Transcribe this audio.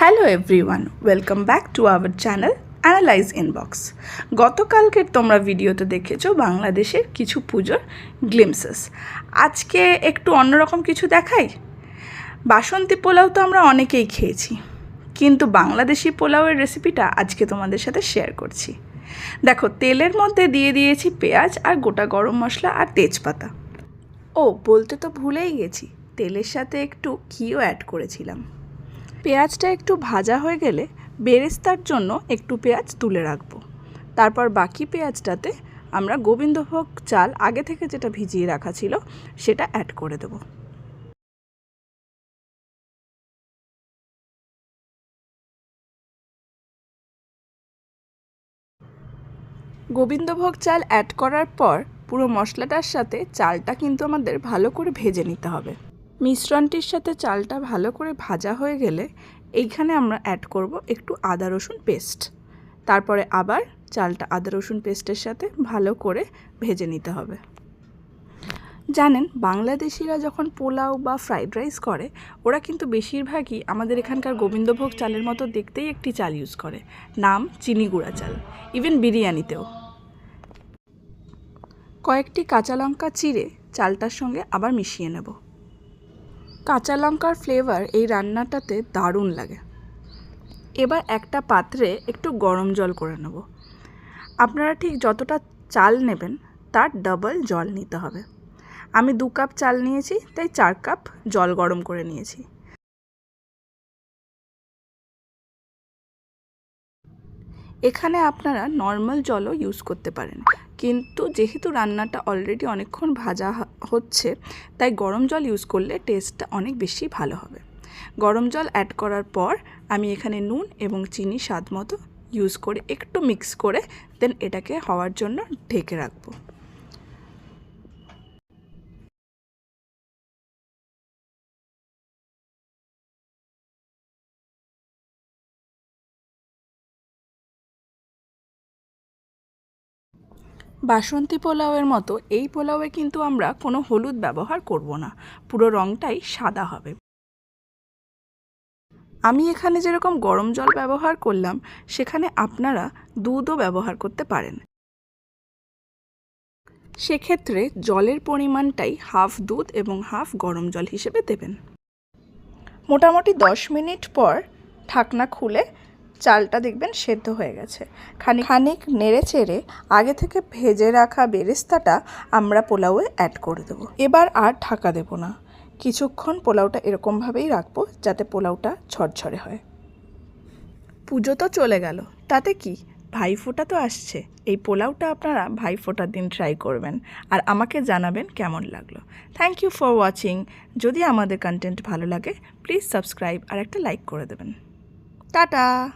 Hello everyone welcome back to our channel analyse inbox গতকালকের তোমরা ভিডিওতে দেখেছ বাংলাদেশের কিছু পুজোর গ্লিমসেস আজকে একটু অন্যরকম কিছু দেখাই? বাসন্তী পোলাও তো আমরা অনেকেই খেয়েছি, কিন্তু বাংলাদেশি পোলাওয়ের রেসিপিটা আজকে তোমাদের সাথে শেয়ার করছি। দেখো, তেলের মধ্যে দিয়ে দিয়েছি পেঁয়াজ আর গোটা গরম মশলা আর তেজপাতা। ও, বলতে তো ভুলেই গেছি, তেলের সাথে একটু ঘিও অ্যাড করেছিলাম। পেঁয়াজটা একটু ভাজা হয়ে গেলে বেরেস্তার জন্য একটু পেঁয়াজ তুলে রাখব। তারপর বাকি পেঁয়াজটাতে আমরা গোবিন্দভোগ চাল আগে থেকে যেটা ভিজিয়ে রাখা ছিল সেটা অ্যাড করে দেবো। গোবিন্দভোগ চাল অ্যাড করার পর পুরো মশলাটার সাথে চালটা কিন্তু আমাদের ভালো করে ভেজে নিতে হবে। মিশ্রণটির সাথে চালটা ভালো করে ভাজা হয়ে গেলে এইখানে আমরা অ্যাড করব একটু আদা, রসুন পেস্ট তারপরে আবার চালটা আদা, রসুন পেস্টের সাথে ভালো করে ভেজে নিতে হবে। জানেন, বাংলাদেশিরা যখন পোলাও বা ফ্রাইড রাইস করে, ওরা কিন্তু বেশিরভাগই আমাদের এখানকার গোবিন্দভোগ চালের মতো দেখতেই একটি চাল ইউজ করে। নাম চিনি গুঁড়া চাল ইভেন বিরিয়ানিতেও। কয়েকটি কাঁচা লঙ্কা চিড়ে চালটার সঙ্গে আবার মিশিয়ে নেব। কাঁচা লঙ্কার ফ্লেভার এই রান্নাটাতে দারুণ লাগে। এবার একটা পাত্রে একটু গরম জল করে নেব। আপনারা ঠিক যতটা চাল নেবেন, তার ডাবল জল নিতে হবে। আমি দু কাপ চাল নিয়েছি, তাই চার কাপ জল গরম করে নিয়েছি। এখানে আপনারা নর্মাল জলও ইউজ করতে পারেন। কিন্তু যেহেতু রান্নাটা অলরেডি অনেকক্ষণ ভাজা হচ্ছে, তাই গরম জল ইউজ করলে টেস্টটা অনেক বেশি ভালো হবে। গরম জল অ্যাড করার পর আমি এখানে নুন এবং চিনি স্বাদ মতো ইউজ করে একটু মিক্স করে দেন এটাকে হওয়ার জন্য ঢেকে রাখব। বাসন্তী পোলাওয়ের মতো এই পোলাওয়ে কিন্তু আমরা কোনো হলুদ ব্যবহার করব না। পুরো রঙটাই সাদা হবে। আমি এখানে যেরকম গরম জল ব্যবহার করলাম, সেখানে আপনারা দুধও ব্যবহার করতে পারেন। সেক্ষেত্রে জলের পরিমাণটাই হাফ দুধ এবং হাফ গরম জল হিসেবে দেবেন। মোটামুটি দশ মিনিট পর ঢাকনা খুলে চালটা দেখবেন সেদ্ধ হয়ে গেছে। খানিক খানিক নেড়ে চেড়ে আগে থেকে ভেজে রাখা বেরেস্তাটা আমরা পোলাওয়ে অ্যাড করে দেবো। এবার আর ঢাকা দেবো না। কিছুক্ষণ পোলাওটা এরকমভাবেই রাখব যাতে পোলাওটা ঝরঝরে হয়। পুজো তো চলে গেল। তাতে কি? ভাইফোঁটা তো আসছে। এই পোলাওটা আপনারা ভাইফোঁটার দিন ট্রাই করবেন। আর আমাকে জানাবেন কেমন লাগল। থ্যাংক ইউ ফর ওয়াচিং যদি আমাদের কন্টেন্ট ভালো লাগে প্লিজ সাবস্ক্রাইব আর একটা লাইক করে দেবেন। টাটা!